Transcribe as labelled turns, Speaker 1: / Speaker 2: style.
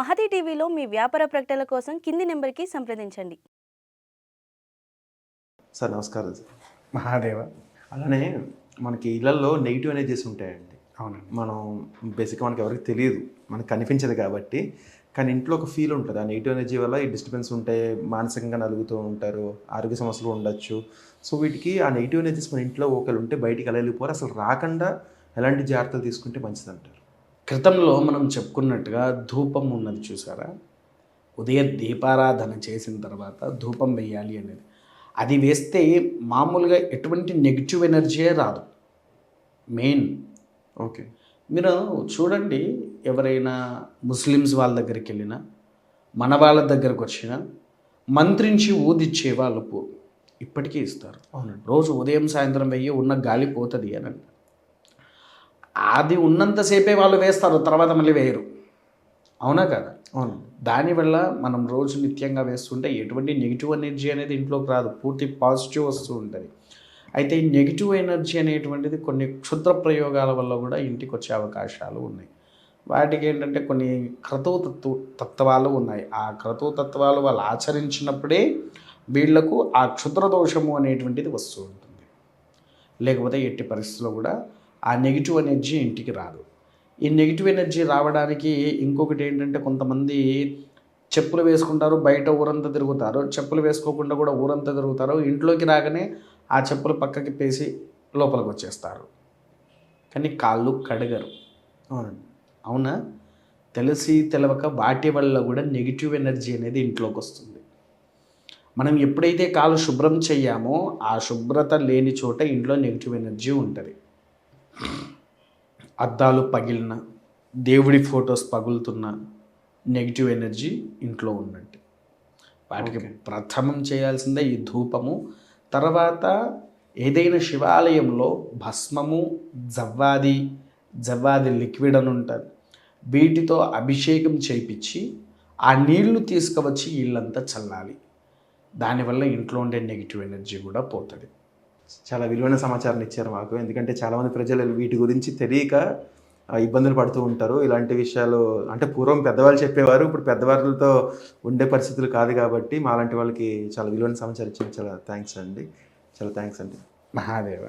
Speaker 1: మహతి టీవీలో మీ వ్యాపార ప్రకటనల కోసం కింది నెంబర్కి సంప్రదించండి.
Speaker 2: సార్ నమస్కారం సార్.
Speaker 3: మహాదేవ.
Speaker 2: అలానే మనకి ఇళ్ళలో నెగిటివ్ ఎనర్జీస్ ఉంటాయండి.
Speaker 3: అవునండి.
Speaker 2: మనం బేసిక్గా మనకి ఎవరికి తెలియదు. మనకు కనిపించదు కాబట్టి. కానీ ఇంట్లో ఒక ఫీల్ ఉంటుంది. ఆ నెగిటివ్ ఎనర్జీ వల్ల ఈ డిస్టర్బెన్స్ ఉంటే మానసికంగా నలుగుతూ ఉంటారు ఆరోగ్య సమస్యలు ఉండొచ్చు. సో వీటికి ఆ నెగిటివ్ ఎనర్జీస్ మన ఇంట్లో ఒకరు ఉంటే బయటికి వెళ్ళిపోరు. అసలు రాకుండా ఎలాంటి జాగ్రత్తలు తీసుకుంటే మంచిది అంటారు
Speaker 3: క్రితంలో మనం చెప్పుకున్నట్టుగా ధూపం ఉన్నది చూసారా? ఉదయం దీపారాధన చేసిన తర్వాత ధూపం వేయాలి అనేది. అది వేస్తే మామూలుగా ఎటువంటి నెగిటివ్ ఎనర్జీయే రాదు. మెయిన్.
Speaker 2: ఓకే.
Speaker 3: మీరు చూడండి ఎవరైనా ముస్లిమ్స్ వాళ్ళ దగ్గరికి వెళ్ళినా మన వాళ్ళ దగ్గరకు వచ్చినా మంత్రించి ఊదిచ్చే వాళ్ళు పో- ఇప్పటికీ ఇస్తారు.
Speaker 2: అవునండి.
Speaker 3: రోజు ఉదయం సాయంత్రం వెయ్యి ఉన్న గాలి పోతుంది అని అంటారు. అది ఉన్నంతసేపే వాళ్ళు వేస్తారు తర్వాత మళ్ళీ వేయరు. అవునా కదా?
Speaker 2: అవును.
Speaker 3: దానివల్ల మనం రోజు నిత్యంగా వేస్తుంటే ఎటువంటి నెగిటివ్ ఎనర్జీ అనేది ఇంట్లోకి రాదు పూర్తి పాజిటివ్ వస్తూ ఉంటుంది. అయితే ఈ నెగిటివ్ ఎనర్జీ అనేటువంటిది కొన్ని క్షుద్ర ప్రయోగాల వల్ల కూడా ఇంటికి వచ్చే అవకాశాలు ఉన్నాయి. వాటికి ఏంటంటే కొన్ని క్రతువు తత్వ తత్వాలు ఉన్నాయి. ఆ క్రతువు తత్వాలు వాళ్ళు ఆచరించినప్పుడే వీళ్ళకు ఆ క్షుద్ర దోషము అనేటువంటిది వస్తూ ఉంటుంది. లేకపోతే ఎట్టి పరిస్థితుల్లో కూడా ఆ నెగిటివ్ ఎనర్జీ ఇంటికి రాదు. ఈ నెగిటివ్ ఎనర్జీ రావడానికి ఇంకొకటి ఏంటంటే కొంతమంది చెప్పులు వేసుకుంటారు బయట ఊరంతా తిరుగుతారు. చెప్పులు వేసుకోకుండా కూడా ఊరంతా తిరుగుతారు. ఇంట్లోకి రాగానే ఆ చెప్పులు పక్కకి పేసి లోపలికి వచ్చేస్తారు. కానీ కాళ్ళు కడగరు. అవునా? తెలిసి తెలవక వాటి వల్ల కూడా నెగిటివ్ ఎనర్జీ అనేది ఇంట్లోకి వస్తుంది. మనం ఎప్పుడైతే కాలు శుభ్రం చెయ్యామో ఆ శుభ్రత లేని చోట ఇంట్లో నెగిటివ్ ఎనర్జీ ఉంటుంది. అద్దాలు పగిలిన దేవుడి ఫొటోస్ పగులుతున్న నెగిటివ్ ఎనర్జీ ఇంట్లో ఉన్నట్టు. వాటికి ప్రథమం చేయాల్సిందే ఈ ధూపము. తర్వాత ఏదైనా శివాలయంలో భస్మము జవ్వాది జవ్వాది లిక్విడ్ అని ఉంటుంది. వీటితో అభిషేకం చేయించి ఆ నీళ్ళు తీసుకువచ్చి ఇల్లంతా చల్లాలి. దానివల్ల ఇంట్లో ఉండే నెగిటివ్ ఎనర్జీ కూడా పోతుంది.
Speaker 2: చాలా విలువైన సమాచారాన్ని ఇచ్చారు మాకు. ఎందుకంటే చాలామంది ప్రజలు వీటి గురించి తెలియక ఇబ్బందులు పడుతూ ఉంటారు. ఇలాంటి విషయాలు అంటే పూర్వం పెద్దవాళ్ళు చెప్పేవారు ఇప్పుడు పెద్దవాళ్ళతో ఉండే పరిస్థితులు కాదు కాబట్టి మాలాంటి వాళ్ళకి చాలా విలువైన సమాచారం ఇచ్చింది చాలా థ్యాంక్స్ అండి. చాలా థ్యాంక్స్ అండి.
Speaker 3: మహాదేవ.